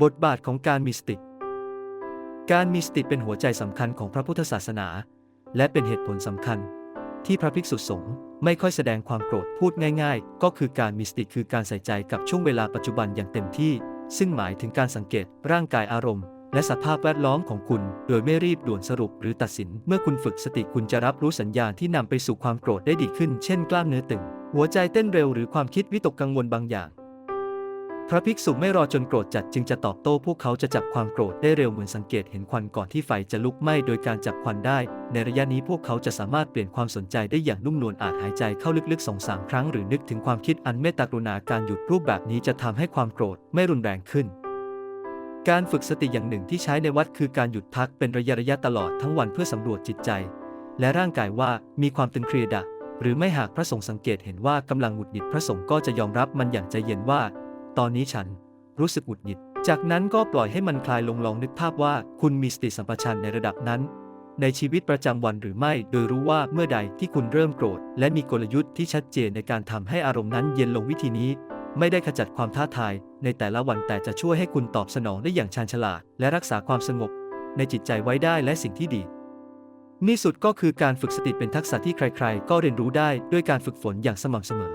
บทบาทของการมีสติ การมีสติเป็นหัวใจสำคัญของพระพุทธศาสนา และเป็นเหตุผลสำคัญ ที่พระภิกษุสงฆ์ไม่ค่อยแสดงความโกรธพูดง่าย ๆ ก็คือการมีสติคือการใส่ใจกับช่วงเวลาปัจจุบันอย่างเต็มที่ ซึ่งหมายถึงการสังเกตร่างกายอารมณ์ และสภาพแวดล้อมของคุณ โดยไม่รีบด่วนสรุปหรือตัดสิน เมื่อคุณฝึกสติคุณจะรับรู้สัญญาณที่นำไปสู่ความโกรธได้ดีขึ้น เช่น กล้ามเนื้อตึง หัวใจเต้นเร็วหรือความคิดวิตกกังวลบางอย่าง ระภิกษุไม่รอจนโกรธจัดจึงจะตอบโต้พวกเขาจะจับความโกรธได้เร็วเหมือนสังเกตเห็นควันก่อนที่ไฟจะลุกไหม้โดยการจับควันได้ ในระยะนี้พวกเขาจะสามารถเปลี่ยนความสนใจได้อย่างนุ่มนวลอาจหายใจเข้าลึกๆสองสามครั้งหรือนึกถึงความคิดอันเมตตากรุณาการหยุดรูปแบบนี้จะทำให้ความโกรธไม่รุนแรงขึ้นการฝึกสติอย่างหนึ่งที่ใช้ในวัดคือการหยุดพักเป็นระยะระยะตลอดทั้งวันเพื่อสำรวจจิตใจ และร่างกายว่ามีความตึงเครียดหรือไม่หากพระสงฆ์สังเกตเห็นว่ากำลังหงุดหงิดพระสงฆ์ก็จะยอมรับมันอย่างใจเย็นว่า ตอนนี้ฉันรู้สึกหงุดหงิด จากนั้นก็ปล่อยให้มันคลายลงลองนึกภาพว่าคุณมีสติสัมปชัญญะในระดับนั้น ในชีวิตประจำวันหรือไม่ โดยรู้ว่าเมื่อใดที่คุณเริ่มโกรธ และมีกลยุทธ์ที่ชัดเจนในการทำให้อารมณ์นั้นเย็นลงวิธีนี้ ไม่ได้ขจัดความท้าทาย ในแต่ละวันแต่จะช่วยให้คุณตอบสนองได้อย่างชาญฉลาด และรักษาความสงบ ในจิตใจไว้ได้และสิ่งที่ดีนี่สุดก็คือการฝึกสติเป็นทักษะที่ใคร ๆ ก็เรียนรู้ได้ด้วยการฝึกฝนอย่างสม่ำเสมอ